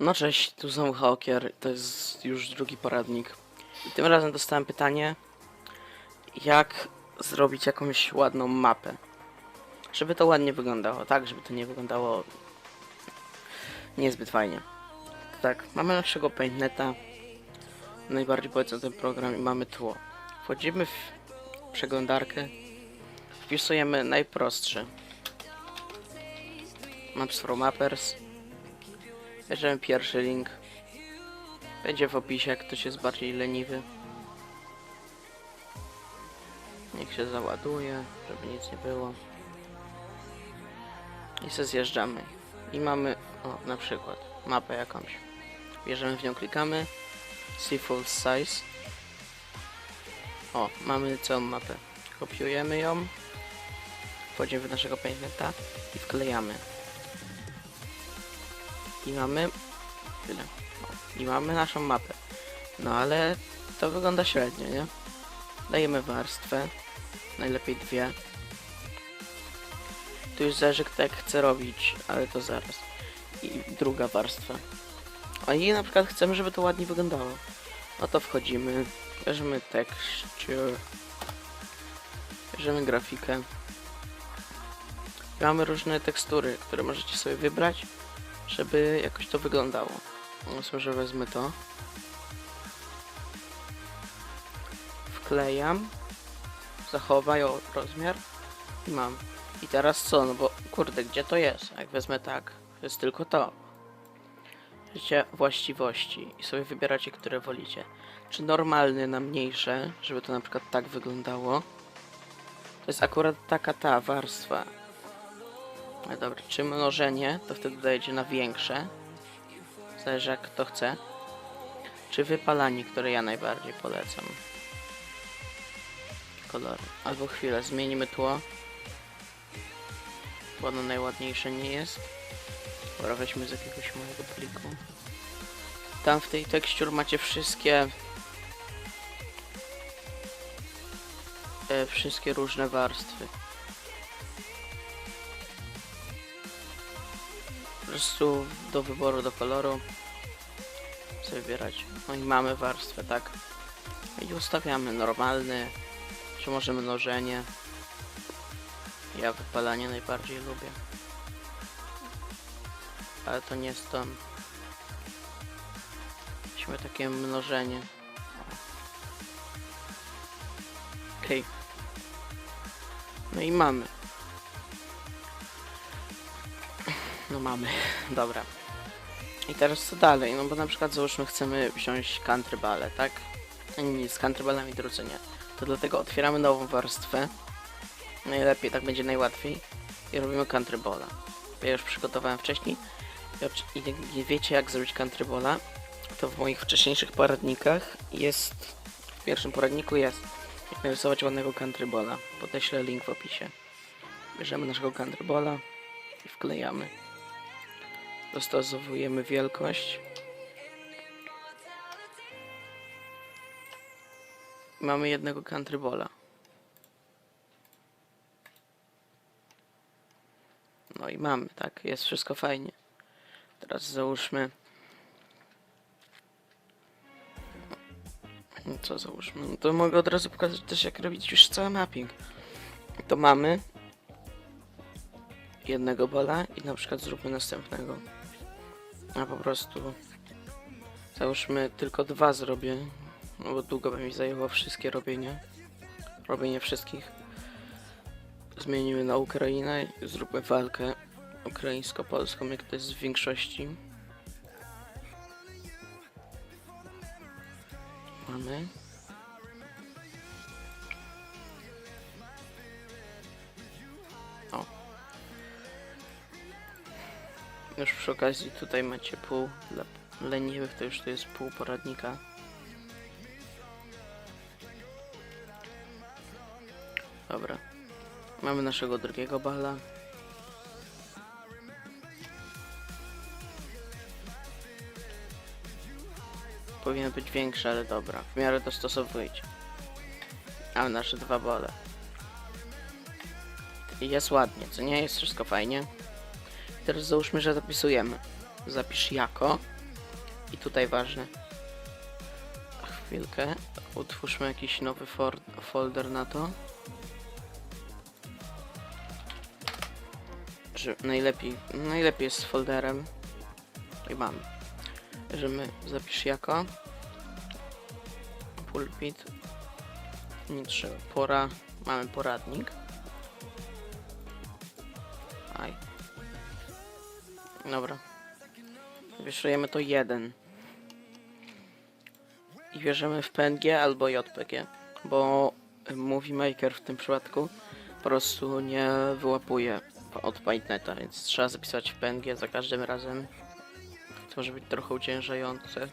No cześć, tu znowu Hawkier, to jest już drugi poradnik. I tym razem dostałem pytanie, jak zrobić jakąś ładną mapę. Żeby to ładnie wyglądało, tak, żeby to nie wyglądało niezbyt fajnie. To tak, mamy naszego paintneta, najbardziej polecam ten program i mamy tło. Wchodzimy w przeglądarkę, wpisujemy najprostszy. Maps for Mappers. Bierzemy pierwszy link. Będzie w opisie, jak ktoś jest bardziej leniwy. Niech się załaduje, żeby nic nie było. I se zjeżdżamy. I mamy, o, na przykład, mapę jakąś. Bierzemy w nią, klikamy. See full size. O, mamy całą mapę. Kopiujemy ją. Wchodzimy w naszego paintneta i wklejamy. I mamy... Tyle. O, I mamy naszą mapę. No ale to wygląda średnio, nie? Dajemy warstwę. Najlepiej dwie. Tu już zależy kto jak chce robić, ale to zaraz. I druga warstwa. A i na przykład chcemy, żeby to ładnie wyglądało. No to wchodzimy, bierzemy texture, bierzemy grafikę. Mamy różne tekstury, które możecie sobie wybrać żeby jakoś to wyglądało. Więc może wezmę to. Wklejam. Zachowaj o rozmiar. I mam. I teraz co? No bo kurde, gdzie to jest? Jak wezmę tak, to jest tylko to. Wiecie, właściwości i sobie wybieracie, które wolicie. Czy normalny na mniejsze, żeby to na przykład tak wyglądało. To jest akurat taka ta warstwa. No dobra, czy mnożenie, to wtedy dajecie na większe. Zależy jak kto chce. Czy wypalanie, które ja najbardziej polecam. Kolory. Albo chwilę, zmienimy tło. Bo ono najładniejsze nie jest. Dobra, weźmy z jakiegoś mojego pliku. Tam w tej tekstur macie wszystkie... E, wszystkie różne warstwy. Prostu do wyboru, do koloru sobie wybierać. No i mamy warstwę, tak. I ustawiamy normalny, czy może mnożenie. Ja wypalanie najbardziej lubię. Ale to nie jest to. Weźmy takie mnożenie. Okej. No i mamy. No mamy, dobra. I teraz co dalej? No bo na przykład załóżmy chcemy wziąć country bale, tak? Nie, z country drodzy nie. To dlatego otwieramy nową warstwę. Najlepiej, tak będzie najłatwiej. I robimy country bola. Ja już przygotowałem wcześniej. I I wiecie jak zrobić country bola, to w moich wcześniejszych poradnikach jest... W pierwszym poradniku jest jak narysować ładnego country bola. Podeślę link w opisie. Bierzemy naszego country bola i wklejamy. Dostosowujemy wielkość. Mamy jednego country bola. No i mamy, tak, jest wszystko fajnie. Teraz załóżmy. No Co załóżmy? No to mogę od razu pokazać też jak robić już cały mapping. To mamy jednego bola i na przykład zróbmy następnego. A po prostu załóżmy tylko dwa zrobię, no bo długo by mi zajęło wszystkie robienie. Robienie wszystkich. Zmienimy na Ukrainę i zróbmy walkę ukraińsko-polską, jak to jest w większości. Mamy. Już przy okazji tutaj macie pół dla leniwych, to już tu jest pół poradnika. Dobra. Mamy naszego drugiego bala. Powinien być większy, ale dobra. W miarę dostosowujcie. Mamy nasze dwa bole. I jest ładnie, co nie? Jest wszystko fajnie. Teraz załóżmy, że zapisujemy. Zapisz jako I tutaj ważne. Chwilkę. Utwórzmy jakiś nowy folder na to. Że najlepiej, najlepiej jest z folderem. I mam. Że my zapisz jako pulpit. Nie trzeba. Pora. Mamy poradnik. Dobra. Wyszujemy to jeden. I bierzemy w PNG albo JPG, bo Movie Maker w tym przypadku po prostu nie wyłapuje od PaintNeta, więc trzeba zapisać w PNG za każdym razem. To może być trochę uciężające.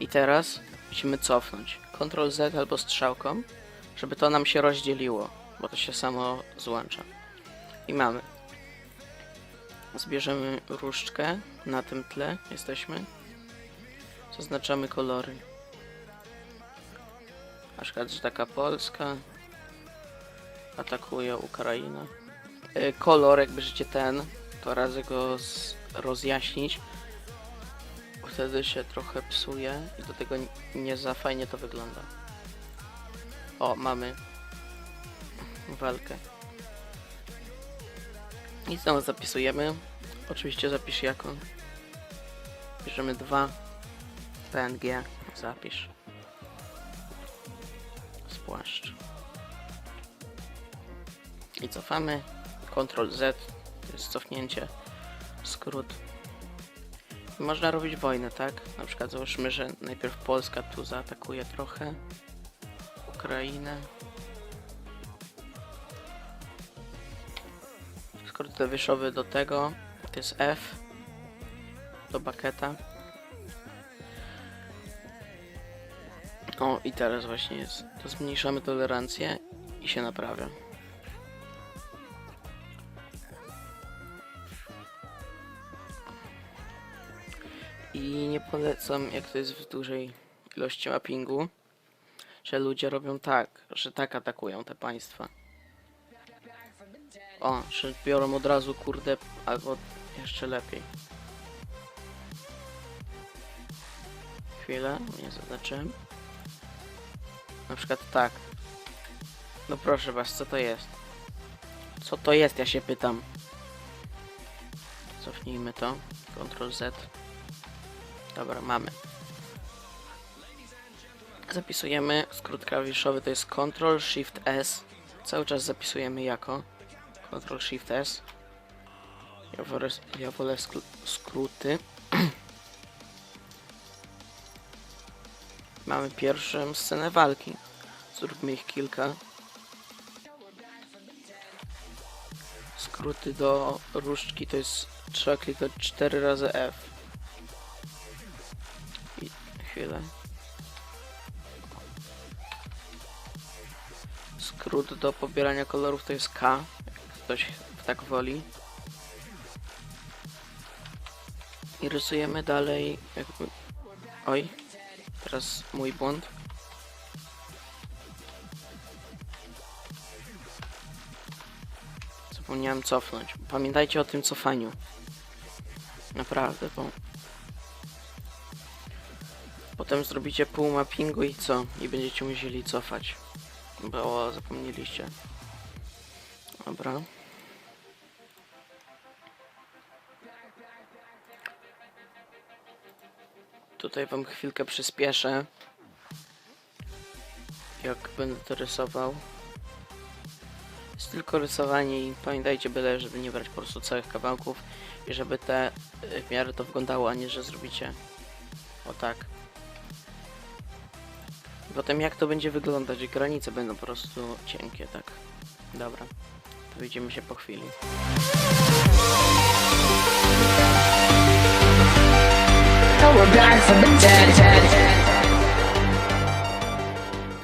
I teraz musimy cofnąć. Ctrl Z albo strzałką, żeby to nam się rozdzieliło, bo to się samo złącza. I mamy. Zbierzemy różdżkę na tym tle. Jesteśmy. Zaznaczamy kolory. Na przykład, że taka Polska atakuje Ukrainę. Y, Kolor, jak bierzecie ten, to radzę go rozjaśnić. Wtedy się trochę psuje i do tego nie za fajnie to wygląda. O, mamy walkę. I znowu zapisujemy. Oczywiście zapisz jako. Bierzemy dwa. PNG. Zapisz. Spłaszcz. I cofamy. Ctrl Z. To jest cofnięcie. Skrót. Można robić wojnę, tak? Na przykład załóżmy, że najpierw Polska tu zaatakuje trochę. Ukrainę. Skrót klawiszowy do tego to jest F do baketa. O, i teraz właśnie jest. To zmniejszamy tolerancję i się naprawia. I nie polecam, jak to jest w dużej ilości mappingu, że ludzie robią tak, że tak atakują te państwa. O, że biorą od razu kurde, albo jeszcze lepiej. Chwilę, nie zaznaczyłem. Na przykład tak. No proszę was, co to jest? Co to jest, ja się pytam. Cofnijmy to. Ctrl Z. Dobra, mamy. Zapisujemy. Skrót klawiszowy to jest Ctrl Shift S. Cały czas zapisujemy jako. Ctrl Shift S. Ja wolę, ja wolę skróty. Mamy pierwszą scenę walki. Zróbmy ich kilka. Skróty do różdżki to jest trzeba klikać 4 razy F. I chwilę. Skrót do pobierania kolorów to jest K, ktoś tak woli. I rysujemy dalej jakby... Oj, teraz mój błąd. Zapomniałem cofnąć. Pamiętajcie o tym cofaniu. Naprawdę, bo... Potem zrobicie pół mappingu i co? I będziecie musieli cofać. Bo zapomnieliście. Dobra. Tutaj wam chwilkę przyspieszę. Jak będę to rysował. Jest tylko rysowanie i pamiętajcie byle, żeby nie brać po prostu całych kawałków i żeby te y, w miarę to wyglądało, a nie, że zrobicie o tak. Potem jak to będzie wyglądać? Granice będą po prostu cienkie, tak. Dobra. To widzimy się po chwili.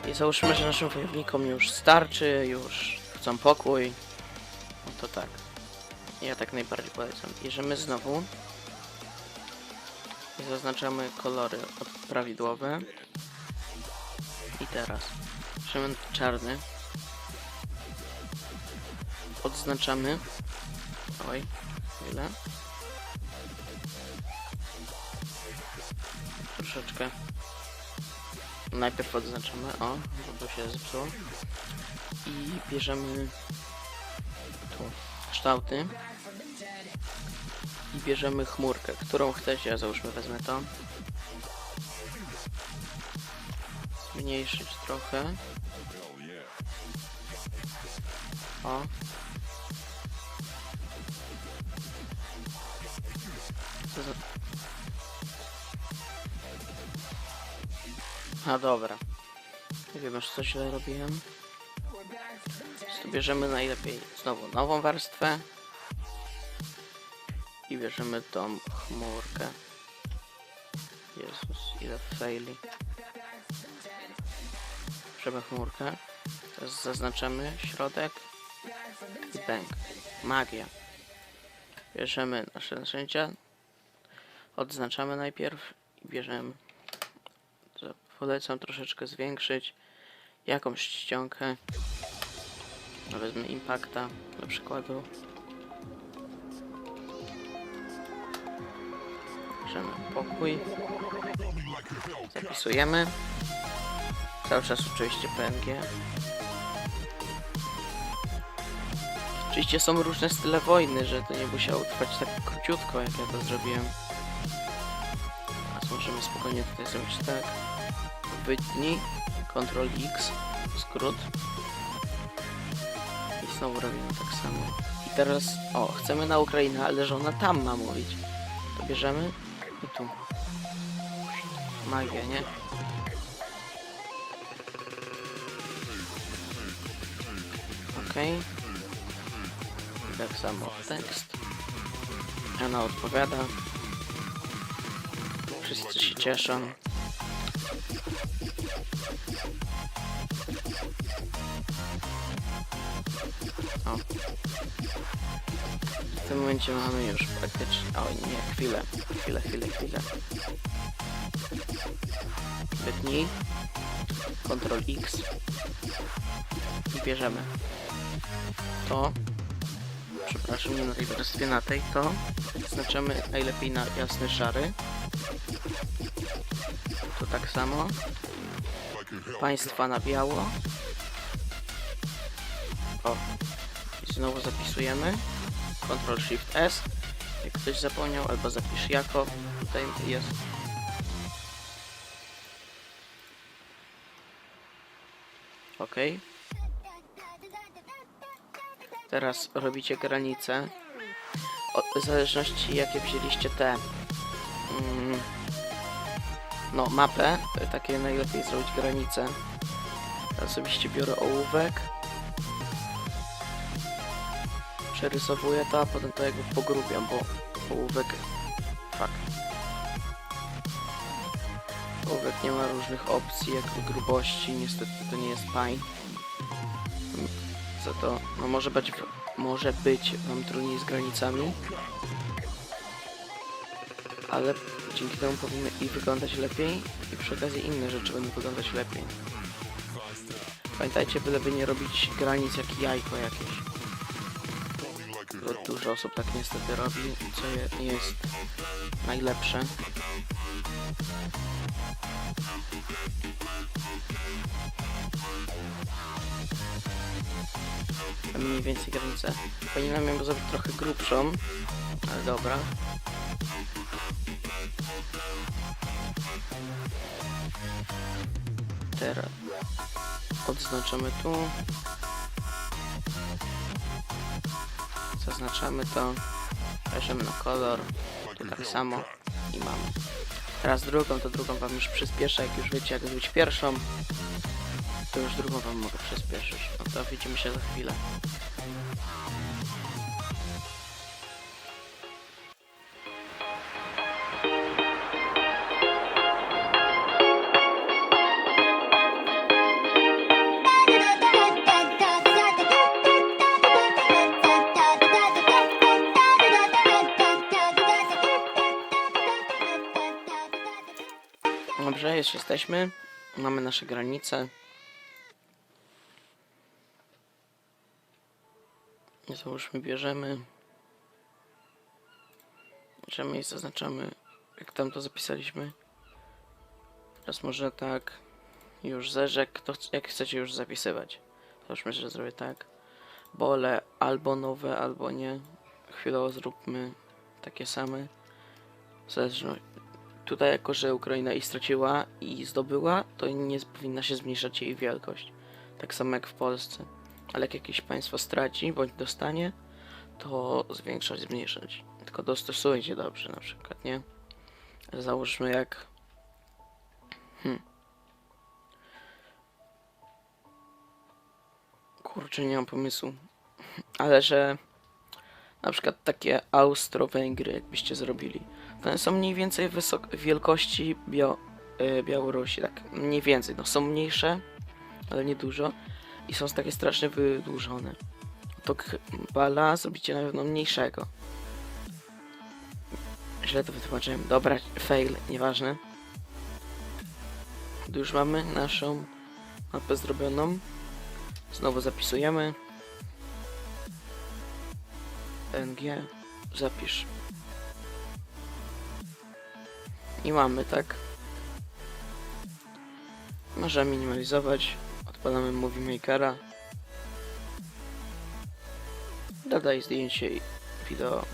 I załóżmy, że naszym wojownikom już starczy, już chcą pokój. No to tak. Ja tak najbardziej polecam. Bierzemy znowu. I zaznaczamy kolory prawidłowe. I teraz. Bierzemy czarny. Odznaczamy. Oj, chwilę. Troszeczkę. Najpierw odznaczamy, o, to się zepsuło. I bierzemy tu kształty. I bierzemy chmurkę, którą chcecie, ja załóżmy wezmę to. Zmniejszyć trochę. O. A dobra. Nie wiem, już co źle robiłem. Bierzemy najlepiej znowu nową warstwę. I bierzemy tą chmurkę. Jezus, ile faili. Bierzemy chmurkę. Teraz zaznaczamy środek. I bęk. Magia. Bierzemy nasze narzędzia. Odznaczamy najpierw i bierzemy. Polecam troszeczkę zwiększyć jakąś czcionkę. No Wezmę impakta do przykładu. Bierzemy pokój. Zapisujemy. Cały czas oczywiście PNG. Oczywiście są różne style wojny, że to nie musiało trwać tak króciutko, jak ja to zrobiłem. A możemy spokojnie tutaj zrobić tak. Wytnij, Ctrl X, skrót. I znowu robimy tak samo. I teraz, o, chcemy na Ukrainę, ale że ona tam ma mówić. To bierzemy i tu. Magia, nie? Okej. I Tak samo tekst. Ona odpowiada. Wszyscy się cieszą. W tym momencie mamy już praktycznie... O nie, chwilę, chwilę, chwilę, chwilę. Wytnij. Ctrl X. I bierzemy to. Przepraszam, nie na tej warstwie, na tej to. Znaczymy najlepiej na jasny szary. Tu tak samo. Państwa na biało. O. I znowu zapisujemy. Ctrl Shift S. Jak ktoś zapomniał, albo zapisz jako. Tutaj jest. Ok. Teraz robicie granice. W zależności jakie wzięliście te. Mm, no, mapę. Takie najlepiej zrobić granice. Ja osobiście biorę ołówek. Przerysowuję to, a potem to jakby pogrubiam, bo ołówek... Fuck. Ołówek nie ma różnych opcji, jakby grubości, niestety to nie jest fajne. Za to, no może być, może być wam trudniej z granicami, ale dzięki temu powinny i wyglądać lepiej, i przy okazji inne rzeczy będą wyglądać lepiej. Pamiętajcie, byleby nie robić granic jak jajko jakieś. Bo dużo osób tak niestety robi, co jest najlepsze. Mniej więcej granicę. Powinienem ją zrobić trochę grubszą, ale dobra. Teraz odznaczamy tu. Zaznaczamy to. Bierzemy na kolor. Tu tak samo. I mamy. Teraz drugą, to drugą wam już przyspieszę. Jak już wiecie jak zrobić pierwszą, to już drugą wam mogę przyspieszyć. No to widzimy się za chwilę. Dobrze, już jesteśmy. Mamy nasze granice. Załóżmy, bierzemy. Bierzemy i zaznaczamy, jak tam to zapisaliśmy. Teraz może tak już zerzek, to jak chcecie już zapisywać. Myślę, że zrobię tak. Bole albo nowe, albo nie. Chwilowo zróbmy takie same. Zależno. Tutaj jako, że Ukraina i straciła i zdobyła, to nie powinna się zmniejszać jej wielkość. Tak samo jak w Polsce. Ale jak jakieś państwo straci bądź dostanie, to zwiększać, zmniejszać. Tylko dostosujcie dobrze na przykład, nie? Załóżmy jak... Hmm. Kurczę, nie mam pomysłu. Ale że... Na przykład takie Austro-Węgry, jakbyście zrobili. To one są mniej więcej wielkości Bio- y, Białorusi, tak. Mniej więcej, no są mniejsze, ale nie dużo. I są takie strasznie wydłużone. To bala zrobicie na pewno mniejszego. Źle to wytłumaczyłem. Dobra, fail, nieważne. Tu już mamy naszą mapę zrobioną. Znowu zapisujemy. NG, zapisz. I mamy, tak? Możemy minimalizować. Odpalamy Movie Makera. Dodaj zdjęcie i wideo.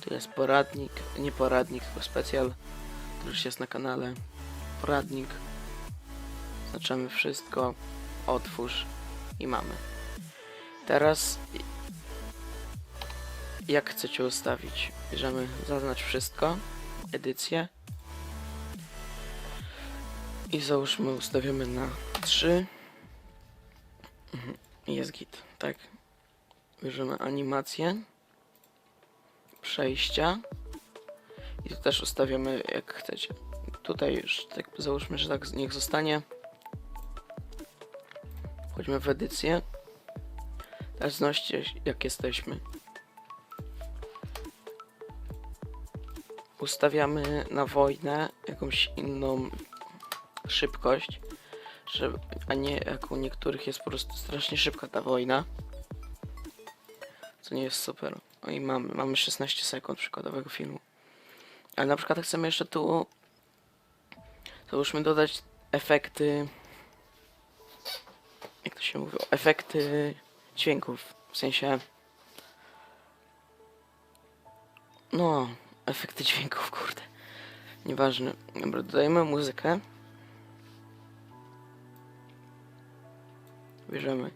Tu jest poradnik, nie poradnik, tylko specjal. To już jest na kanale. Poradnik. Zaczynamy wszystko. Otwórz i mamy. Teraz jak chcecie ustawić? Bierzemy zaznacz wszystko, edycję i załóżmy ustawiamy na 3 Mhm. jest git, tak? Bierzemy animację, przejścia i tu też ustawiamy jak chcecie. Tutaj już tak załóżmy, że tak niech zostanie. Wchodzimy w edycję. Teraz znoście jak jesteśmy. Ustawiamy na wojnę jakąś inną szybkość, żeby, a nie jak u niektórych jest po prostu strasznie szybka ta wojna. Co nie jest super. O i mamy, mamy 16 sekund przykładowego filmu. Ale na przykład chcemy jeszcze tu załóżmy dodać efekty jak to się mówi, efekty dźwięków, w sensie no, efekty dźwięków, kurde. Nieważne. Dobra, dodajemy muzykę. Bierzemy.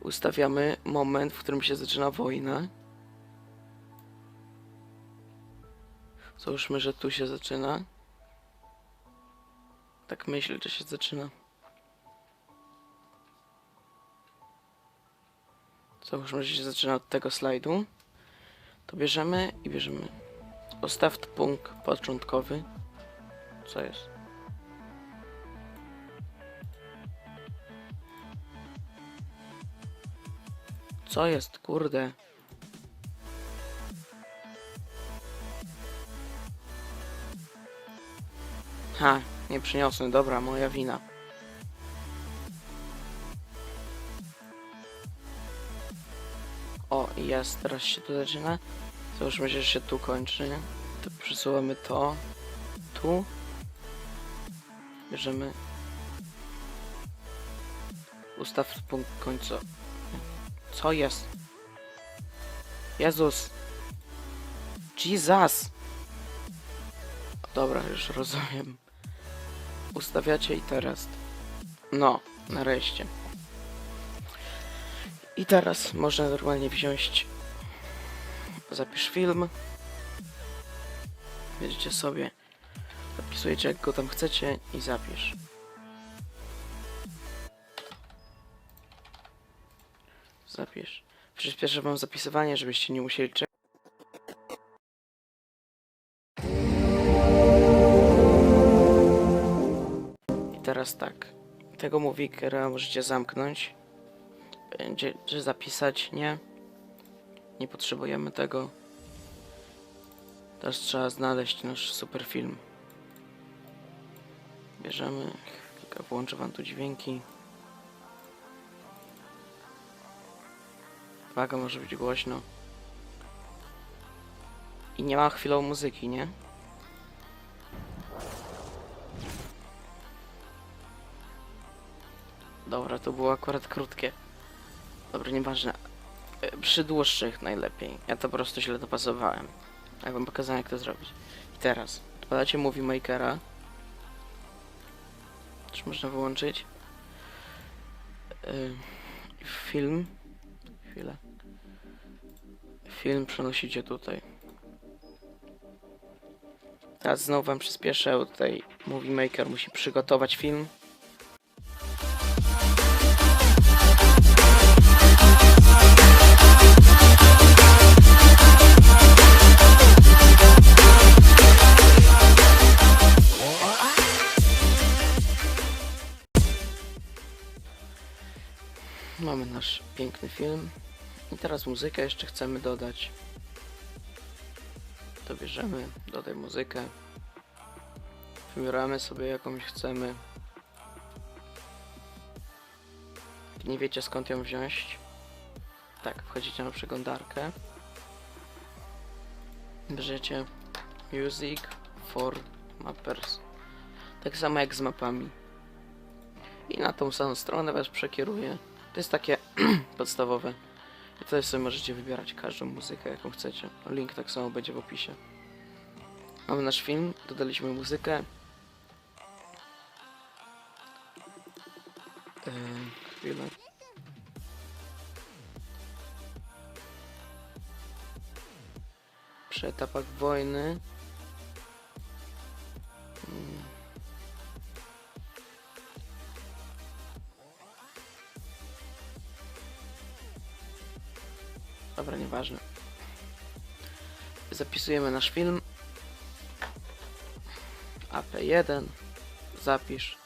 Ustawiamy moment, w którym się zaczyna wojna. Załóżmy, że tu się zaczyna. Tak myślę, że się zaczyna. Załóżmy, że się zaczyna od tego slajdu. To bierzemy i bierzemy. Ustaw punkt początkowy. Co jest? Co jest, kurde? Ha, nie przyniosłem, dobra, moja wina. O, jest, teraz się tu zaczyna. Załóżmy, że się tu kończy. nie? To przesuwamy to. Tu. Bierzemy. Ustaw punkt końca. Co jest? Jezus. Jesus. Dobra, już rozumiem. Ustawiacie i teraz. No, nareszcie. I teraz można normalnie wziąć. Zapisz film. Bierzecie sobie. Zapisujecie jak go tam chcecie i zapisz. Zapisz. Przyspieszę wam zapisywanie, żebyście nie musieli czekać. I teraz tak. Tego movikera możecie zamknąć. Będzie, czy zapisać? Nie. Nie potrzebujemy tego. Teraz trzeba znaleźć nasz super film. Bierzemy. Chwilkę włączę wam tu dźwięki. uwaga, może być głośno. I nie ma chwilą muzyki, nie? Dobra, to było akurat krótkie. Dobra, nieważne. E, przy dłuższych najlepiej. Ja to po prostu źle dopasowałem. Ja wam pokazałem, jak to zrobić. I teraz. Odpalacie Movie Makera. Czy można wyłączyć? Yy, film. Chwilę. Film przenosicie tutaj. Teraz znowu wam przyspieszę, bo tutaj Movie Maker musi przygotować film. Mamy nasz piękny film. I teraz muzykę jeszcze chcemy dodać. To bierzemy, dodaj muzykę. Wybieramy sobie jakąś chcemy. Jak Nie wiecie skąd ją wziąć? Tak, wchodzicie na przeglądarkę. Bierzecie Music for Mappers. Tak samo jak z mapami. I na tą samą stronę was przekieruje. To jest takie podstawowe. Tutaj sobie możecie wybierać każdą muzykę, jaką chcecie. Link tak samo będzie w opisie. Mamy nasz film, dodaliśmy muzykę. Yy, chwilę. Przy etapach wojny. Mm. Dobra, nieważne. Zapisujemy nasz film. AP1. Zapisz.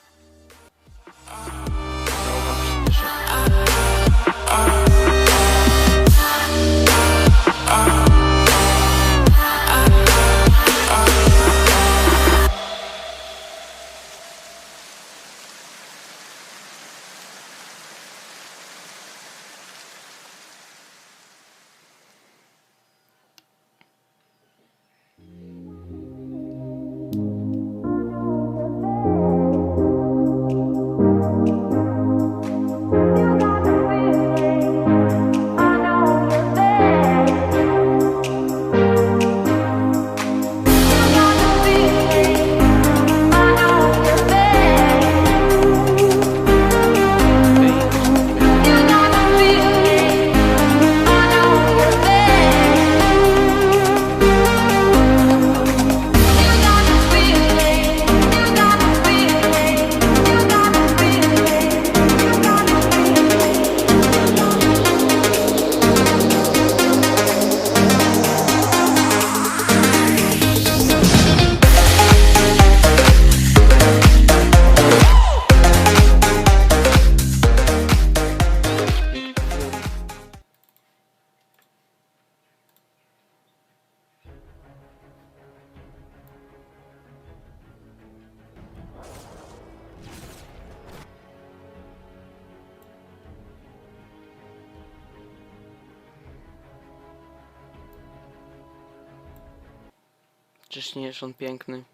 Nie jest on piękny?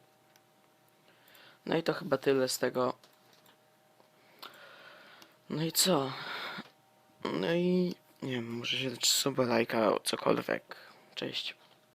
No i to chyba tyle z tego. No i co? No i nie wiem, może się dać sobie lajka, cokolwiek. Cześć.